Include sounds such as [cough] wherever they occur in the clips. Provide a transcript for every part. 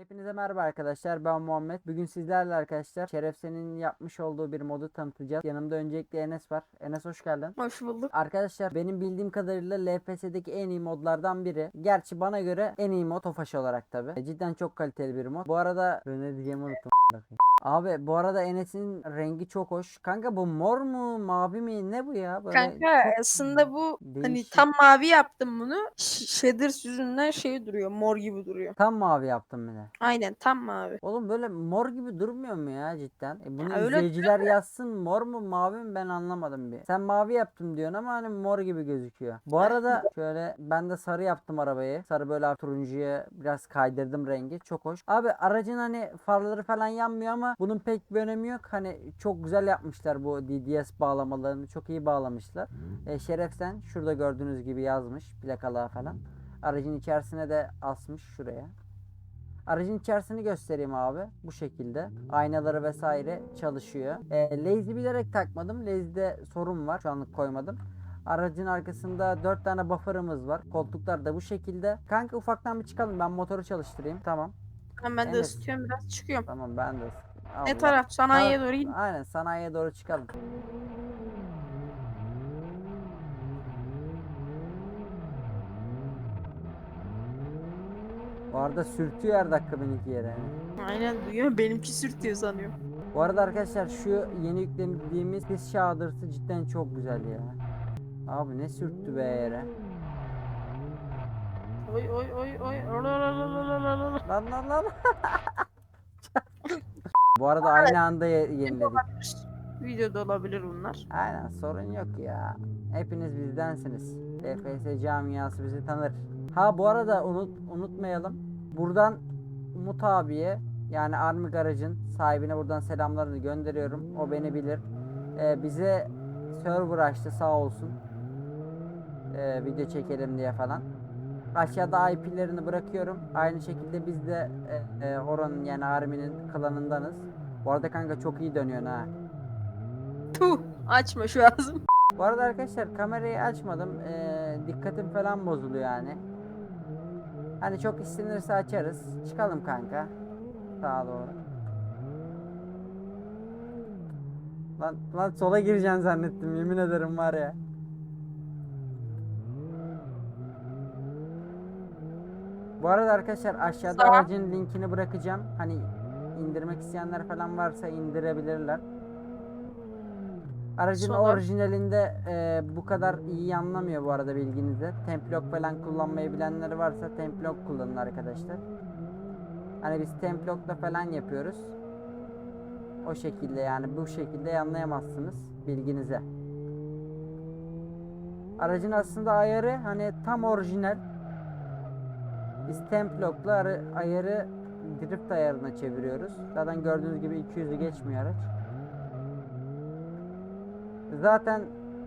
Hepinize merhaba arkadaşlar. Ben Muhammed. Bugün sizlerle arkadaşlar Şerefsen'in yapmış olduğu bir modu tanıtacağız. Yanımda öncelikle Enes var. Enes hoş geldin. Hoş bulduk. Arkadaşlar benim bildiğim kadarıyla LPS'deki en iyi modlardan biri. Gerçi bana göre en iyi mod Tofaş olarak tabi. Cidden çok kaliteli bir mod. Bu arada ne diyeceğimi unuttum. Abi bu arada Enes'in rengi çok hoş. Kanka bu mor mu mavi mi ne bu ya? Böyle Kanka çok aslında bu hani değişik. tam mavi yaptım bunu. Ş- Shader yüzünden şey duruyor. Mor gibi duruyor. Tam mavi yaptım bir de. Aynen tam mavi. Oğlum böyle mor gibi durmuyor mu ya cidden? E bunu Ya öyle izleyiciler yazsın mor mu mavi mi ben anlamadım bir. Sen mavi yaptım diyorsun ama hani mor gibi gözüküyor. Bu arada [laughs] şöyle ben de sarı yaptım arabayı. Sarı böyle turuncuya biraz kaydırdım rengi. Çok hoş. Abi aracın hani farları falan yanmıyor ama bunun pek bir önemi yok. Hani çok güzel yapmışlar bu DDS bağlamalarını. Çok iyi bağlamışlar. E, Şerefsen şurada gördüğünüz gibi yazmış plakalar falan. Aracın içerisine de asmış şuraya. Aracın içerisini göstereyim abi. Bu şekilde. Aynaları vesaire çalışıyor. E, lazy bilerek takmadım. Lazy'de sorun var. Şu anlık koymadım. Aracın arkasında 4 tane buffer'ımız var. Koltuklar da bu şekilde. Kanka ufaktan bir çıkalım. Ben motoru çalıştırayım. Tamam. Ben, ben de Evet. ısıtıyorum biraz çıkıyorum. Tamam ben de. Ne Allah. taraf? Sanayiye Ha, doğru gidin. Aynen sanayiye doğru çıkalım. Bu arada sürtüyor her dakika benimki yere. Aynen duyuyor. Benimki sürtüyor sanıyorum. Bu arada arkadaşlar şu yeni yüklediğimiz Pis Şahadırsı cidden çok güzel ya. Abi ne sürttü be yere. Oy oy oy oy. Lan lan lan. [laughs] Bu arada aynı anda ye- yeniledik. Videoda olabilir bunlar. Aynen sorun yok ya. Hepiniz bizdensiniz. DFS camiası bizi tanır. Ha bu arada unut unutmayalım. Buradan Umut abiye yani Army Garage'ın sahibine buradan selamlarını gönderiyorum. O beni bilir. Ee, bize server açtı sağ olsun. Ee, video çekelim diye falan. Aşağıda IP'lerini bırakıyorum. Aynı şekilde biz de e, e, oranın yani Army'nin klanındanız. Bu arada kanka çok iyi dönüyorsun ha. Tuh. Açma şu ağzım. Bu arada arkadaşlar kamerayı açmadım. Ee, dikkatim falan bozuluyor yani. Hani çok istenirse açarız. Çıkalım kanka. Sağa doğru. Lan, lan sola gireceksin zannettim yemin ederim var ya. Bu arada arkadaşlar aşağıda Sağ. aracın linkini bırakacağım. Hani indirmek isteyenler falan varsa indirebilirler. Aracın Sola. orijinalinde e, bu kadar iyi anlamıyor bu arada bilginize. Templok falan kullanmayı bilenleri varsa templok kullanın arkadaşlar. Hani biz templokla falan yapıyoruz. O şekilde yani bu şekilde anlayamazsınız bilginize. Aracın aslında ayarı hani tam orijinal. Biz templokla arı- ayarı drift ayarına çeviriyoruz. Zaten gördüğünüz gibi 200'ü geçmiyor araç. Zaten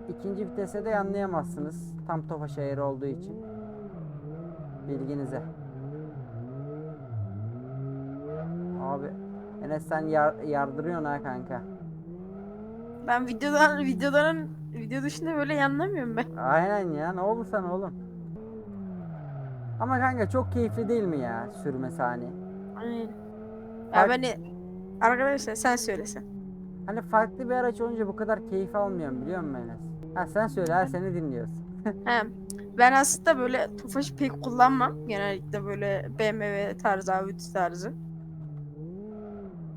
ikinci vitese de anlayamazsınız. Tam tofaş ayarı olduğu için. Bilginize. Abi Enes sen yar- yardırıyorsun ha kanka. Ben videodan videodan video dışında böyle yanlamıyorum ben. Aynen ya ne oldu sana oğlum? Ama kanka çok keyifli değil mi ya sürmesi hani? Aynen. Ya Fark- beni arkadaşlar sen söylesen. Hani farklı bir araç olunca bu kadar keyif almıyorum biliyor musun Enes? Ha sen söyle ha seni dinliyoruz. [laughs] He, ben aslında böyle Tofaş'ı pek kullanmam. Genellikle böyle BMW tarzı, Audi tarzı.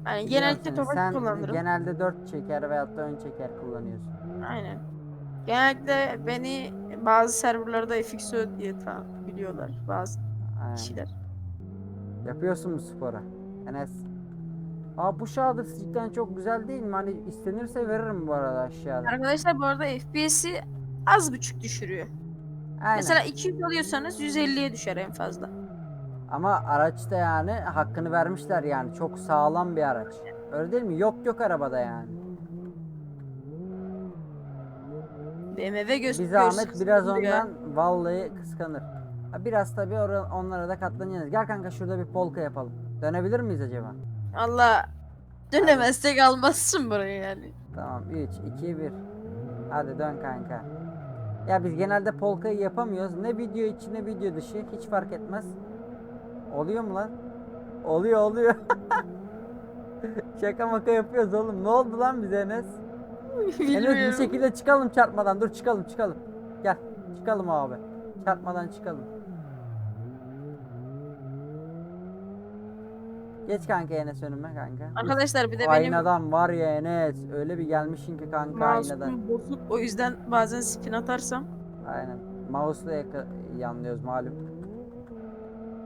Yani genellikle Biliyorum Tofaş seni. Sen kullanırım. genelde 4 çeker veyahut da ön çeker kullanıyorsun. Aynen. Genellikle beni bazı serverlarda FXO diye ta biliyorlar bazı Aynen. kişiler. Yapıyorsun bu spora. Enes. Aa bu şahıdır cidden çok güzel değil mi? Hani istenirse veririm bu arada aşağıda. Arkadaşlar bu arada FPS'i az buçuk düşürüyor. Aynen. Mesela 200 alıyorsanız 150'ye düşer en fazla. Ama araçta yani hakkını vermişler yani. Çok sağlam bir araç. Öyle değil mi? Yok yok arabada yani. BMW Bir zahmet göz biraz kısmı ya. ondan vallahi kıskanır. Ha, biraz tabii onlara da katlanacağız. Gel kanka şurada bir polka yapalım. Dönebilir miyiz acaba? Allah dönemezsek almazsın burayı yani. Tamam 3, 2, 1. Hadi dön kanka. Ya biz genelde polkayı yapamıyoruz. Ne video içi ne video dışı hiç fark etmez. Oluyor mu lan? oluyor oluyor. [laughs] Şaka maka yapıyoruz oğlum. Ne oldu lan bize Enes? Enes bir Bilmiyorum. şekilde çıkalım çarpmadan. Dur çıkalım çıkalım. Gel. Çıkalım abi. Çarpmadan çıkalım. Geç kanka Enes önüme kanka. Arkadaşlar bir de benim Aynadan var ya Enes. Öyle bir gelmişsin ki kanka aynadan. mouse'um bozuk. O yüzden bazen spin atarsam. Aynen. Mouse'la yaka- yanlıyoruz malum.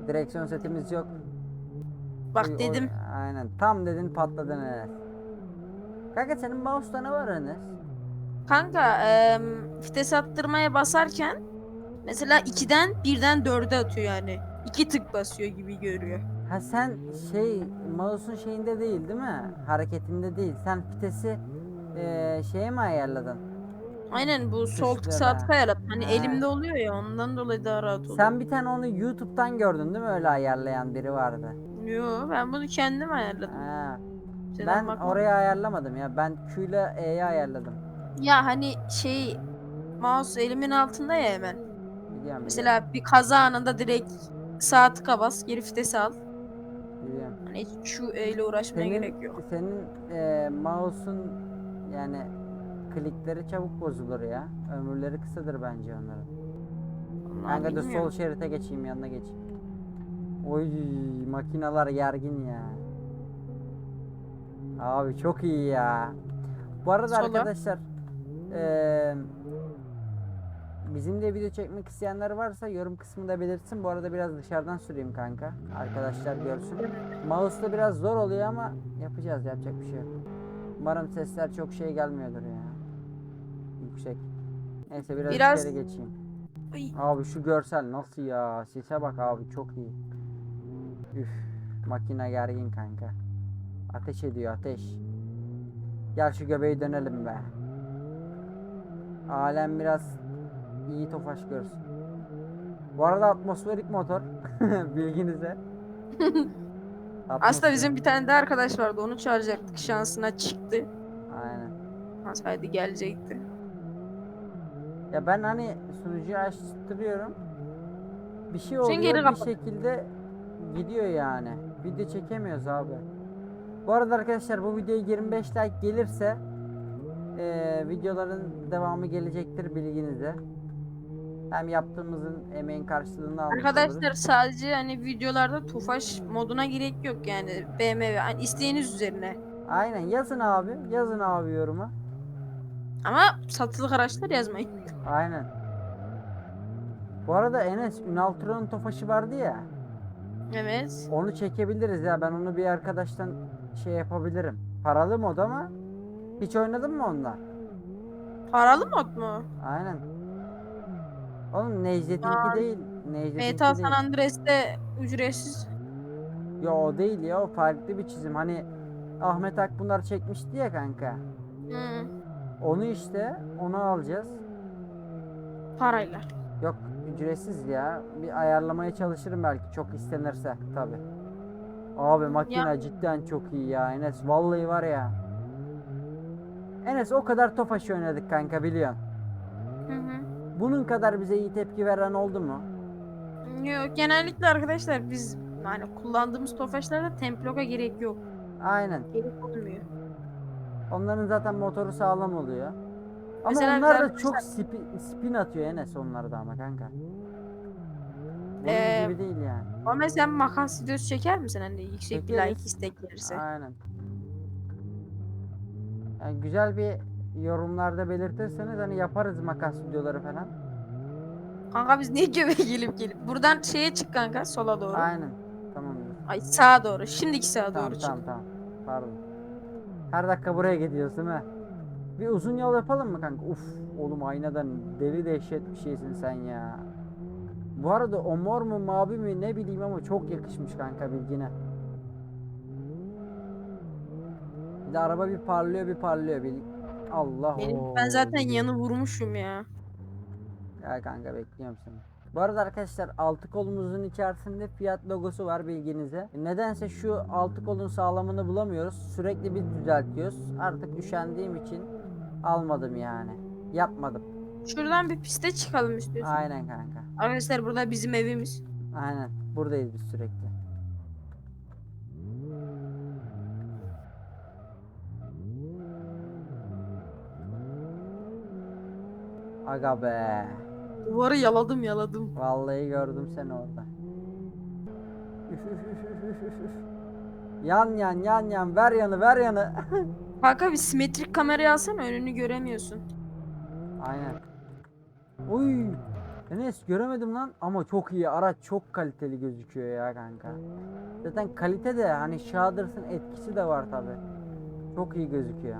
Direksiyon setimiz yok. Bak Oy, oy, dedim. Aynen. Tam dedin patladın Enes. Kanka senin mouse'da ne var Enes? Kanka eee vites attırmaya basarken mesela 2'den 1'den 4'e atıyor yani. 2 tık basıyor gibi görüyor. Ha sen şey mouse'un şeyinde değil değil mi? Hareketinde değil. Sen vitesi eee şeye mi ayarladın? Aynen bu sol tık sağ tık ayarladım. Hani Ha. elimde oluyor ya ondan dolayı daha rahat oluyor. Sen bir tane onu YouTube'dan gördün değil mi? Öyle ayarlayan biri vardı. Yo ben bunu kendim ayarladım. Ha. Şeyden Ben bakmadım. oraya ayarlamadım ya. Ben Q ile E'yi ayarladım. Ya hani şey mouse elimin altında ya hemen. Biliyorum. Mesela bir kaza anında direkt sağ tıka bas, geri vitesi al. biliyorum. Hani hiç şu E ile uğraşmaya gerek yok. senin e, mouse'un yani klikleri çabuk bozulur ya. Ömürleri kısadır bence onların. Vallahi Kanka bilmiyorum. sol şerite geçeyim yanına geçeyim. Oy makineler gergin ya. Abi çok iyi ya. Bu arada Sola. arkadaşlar eee bizim de video çekmek isteyenler varsa yorum kısmında belirtsin. Bu arada biraz dışarıdan süreyim kanka. Arkadaşlar görsün. Mouse'da biraz zor oluyor ama yapacağız yapacak bir şey yok. Umarım sesler çok şey gelmiyordur ya. Yüksek. Neyse biraz, Biraz- içeri geçeyim. Ay, Abi şu görsel nasıl ya? Sese bak abi çok iyi. Üf, makine gergin kanka. Ateş ediyor ateş. Gel şu göbeği dönelim be. Alem biraz iyi tofaş görsün. Bu arada atmosferik motor. [laughs] Bilginize. [laughs] Aslında bizim bir tane de arkadaş vardı. Onu çağıracaktık. Şansına çıktı. Aynen. Olsaydı gelecekti. Ya ben hani sunucuyu açtırıyorum. Bir şey oluyor geri bir kapat. şekilde gidiyor yani. Video çekemiyoruz abi. Bu arada arkadaşlar bu videoya 25 like gelirse eee, videoların devamı gelecektir bilginize. Hem yaptığımızın emeğin karşılığını almış Arkadaşlar oluruz. sadece hani videolarda Tofaş moduna gerek yok yani BMW hani isteğiniz üzerine. Aynen yazın abi. Yazın abi yoruma. Ama satılık araçlar yazmayın. Aynen. Bu arada Enes Ünal Turan'ın tofaşı vardı ya. Evet. Onu çekebiliriz ya. Ben onu bir arkadaştan şey yapabilirim. Paralı mod ama hiç oynadın mı onunla? Paralı mod mu? Aynen. Oğlum Necdet'inki Aa, değil. Necdet'inki GTA değil. San Andreas'te ücretsiz. Yo o değil ya. O farklı bir çizim. Hani Ahmet Akpınar çekmişti ya kanka. Hı, Onu işte onu alacağız. parayla. Yok ücretsiz ya. Bir ayarlamaya çalışırım belki çok istenirse tabi. Abi makine cidden çok iyi ya Enes. Vallahi var ya. Enes o kadar Tofaş oynadık kanka biliyorsun. Hı hı. Bunun kadar bize iyi tepki veren oldu mu? Yok genellikle arkadaşlar biz yani kullandığımız Tofaş'larda temploka gerek yok. Aynen. Gerek olmuyor. Onların zaten motoru sağlam oluyor. Ama Mesela onlar da arkadaşlar- çok spi- spin atıyor Enes onlarda ama kanka. Ee, gibi değil yani. Ama sen makas videosu çeker misin hani yüksek bir Çekeriz. like istek gelirse? Aynen. Yani güzel bir yorumlarda belirtirseniz hani yaparız makas videoları falan. Kanka biz niye göbeğe [laughs] gelip gelip? Buradan şeye çık kanka sola doğru. Aynen. Tamamdır. Ay sağa doğru. Şimdiki sağa Tamam doğru tamam çık. tamam. Pardon. Her dakika buraya gidiyorsun değil mi? Bir uzun yol yapalım mı kanka? Uf oğlum aynadan deli dehşet bir şeysin sen ya. Bu arada o mor mu mavi mi ne bileyim ama çok yakışmış kanka bilgine. Bir de araba bir parlıyor bir parlıyor. Bir... Allah Benim, o. ben zaten yanı vurmuşum ya. Gel kanka bekliyorum seni. Bu arada arkadaşlar altı kolumuzun içerisinde fiyat logosu var bilginize. Nedense şu altı kolun sağlamını bulamıyoruz. Sürekli bir düzeltiyoruz. Artık üşendiğim için almadım yani. Yapmadım. Şuradan bir piste çıkalım istiyorsan. Aynen kanka. Arkadaşlar burada bizim evimiz. Aynen. Buradayız biz sürekli. Aga be. Duvarı yaladım yaladım. Vallahi gördüm seni orada. Yan yan yan yan ver yanı ver yanı. [laughs] Kanka bir simetrik kamerayı alsana önünü göremiyorsun. Aynen. Uy Enes göremedim lan ama çok iyi araç çok kaliteli gözüküyor ya kanka. Zaten kalite de hani Shaders'ın etkisi de var tabi. Çok iyi gözüküyor.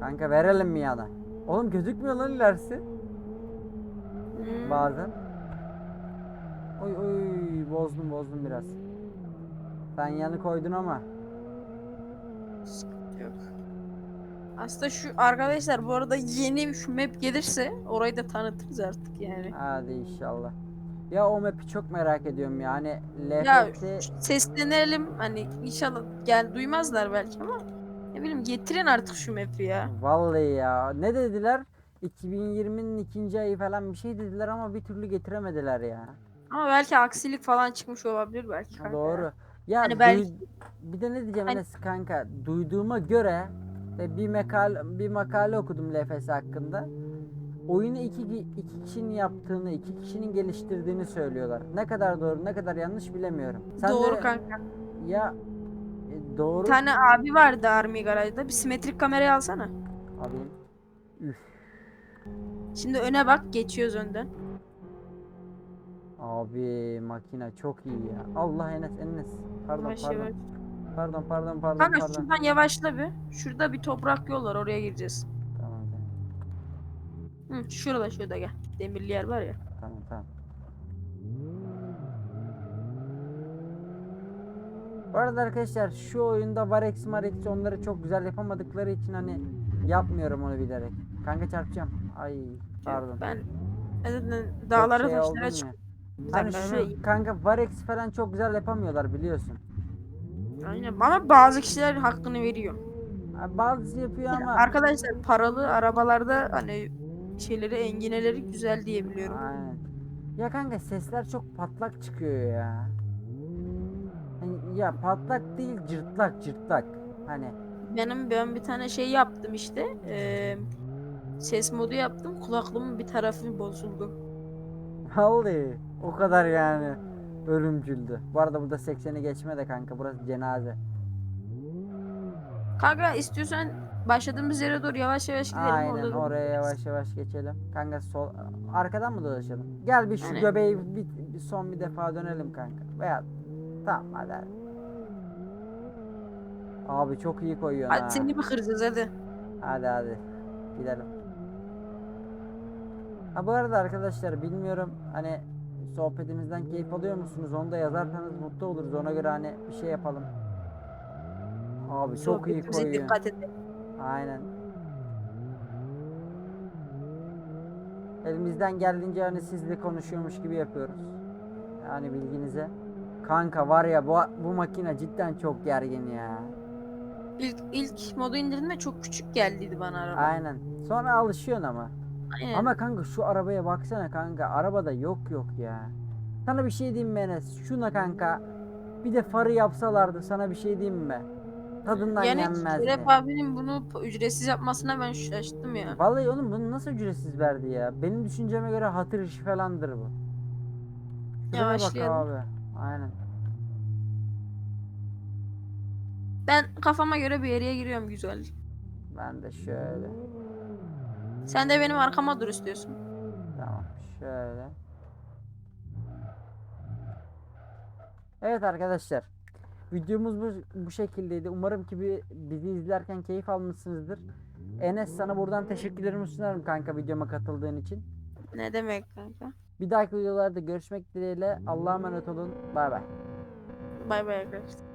Kanka verelim mi ya da? Oğlum gözükmüyor lan ilerisi Hmm. bazen. Oy oy bozdum bozdum biraz. Sen yanı koydun ama. Yok. Aslında şu arkadaşlar bu arada yeni şu map gelirse orayı da tanıtırız artık yani. Hadi inşallah. Ya o map'i çok merak ediyorum ya. Hani Ya LFT seslenelim hani inşallah gel duymazlar belki ama ne bileyim getirin artık şu map'i ya. Vallahi ya. Ne dediler? 2020'nin ikinci ayı falan bir şey dediler ama bir türlü getiremediler ya. Ama belki aksilik falan çıkmış olabilir belki. Kanka. Doğru. Ya Hani belki- bir de ne diyeceğim Hani- Enes kanka duyduğuma göre bir makale bir makale okudum LFS hakkında. Oyunu iki, ki- iki kişinin yaptığını, iki kişinin geliştirdiğini söylüyorlar. Ne kadar doğru, ne kadar yanlış bilemiyorum. Sen Doğru de- kanka. Ya e, doğru Bir tane abi vardı Army Garage'da. Bir simetrik kamerayı alsana. alayım. Üf. Şimdi öne bak geçiyoruz önden. Abi makine çok iyi ya. Allah Enes Enes. Pardon Yavaş pardon. yavaş. Pardon pardon pardon Kanka pardon. şuradan yavaşla bir. Şurada bir toprak yol var oraya gireceğiz. Tamam tamam. Hı, şurada şurada gel. Demirli yer var ya. Tamam tamam. Bu arada arkadaşlar şu oyunda Varex Marex onları çok güzel yapamadıkları için hani yapmıyorum onu bilerek. Kanka çarpacağım. Ay pardon. Ben zaten dağlara şey taşlara çık. Hani şu kanka Varex falan çok güzel yapamıyorlar biliyorsun. Aynen. Ama bazı kişiler hakkını veriyor. Ha, Bazısı yapıyor ama Arkadaşlar paralı arabalarda hani şeyleri engineleri güzel diye biliyorum. Aynen. Ya kanka sesler çok patlak çıkıyor ya. Hani ya patlak değil cırtlak cırtlak. Hani Benim ben bir tane şey yaptım işte. eee, ses modu yaptım. Kulaklığımın bir tarafı bozuldu. vallahi o kadar yani ölümcüldü. Bu arada burada 80'i geçme de kanka burası cenaze. Kanka istiyorsan başladığımız yere doğru yavaş yavaş gidelim. Aynen orada da- oraya yavaş yavaş geçelim. Kanka sol arkadan mı dolaşalım? Gel bir şu Aynen. göbeği bir, bir son bir defa dönelim kanka. Veya tamam hadi. hadi. Abi çok iyi koyuyorsun ha. Hadi seni bir kıracağız hadi. Hadi hadi gidelim. Ha bu arada arkadaşlar bilmiyorum hani sohbetimizden keyif alıyor musunuz? Onu da yazarsanız mutlu oluruz. Ona göre hani bir şey yapalım. Abi çok iyi Sohbetimize koyuyor. dikkat edelim. Aynen. Elimizden geldiğince hani sizle konuşuyormuş gibi yapıyoruz. Yani bilginize. Kanka var ya bu, bu makine cidden çok gergin ya. İlk, ilk modu indirdiğimde çok küçük geldiydi bana araba. Aynen. Sonra alışıyorsun ama. Aynen. Ama kanka şu arabaya baksana kanka. Arabada yok yok ya. Sana bir şey diyeyim mi Enes? Şuna kanka. Bir de farı yapsalardı sana bir şey diyeyim mi? Tadından yani yenmezdi. Şeref abinin bunu ücretsiz yapmasına ben şaştım ya. Vallahi oğlum bunu nasıl ücretsiz verdi ya? Benim düşünceme göre hatır işi falandır bu. Şuraya bak Yavaşlayalım. abi. Aynen. Ben kafama göre bir yere giriyorum güzel. Ben de şöyle. Sen de benim arkama dur istiyorsun. Tamam. Şöyle. Evet arkadaşlar. Videomuz bu, bu şekildeydi. Umarım ki bir, bizi izlerken keyif almışsınızdır. Enes sana buradan teşekkürlerimi sunarım kanka videoma katıldığın için. Ne demek kanka? Bir dahaki videolarda görüşmek dileğiyle. Allah'a emanet olun. Bay bay. Bay bay arkadaşlar.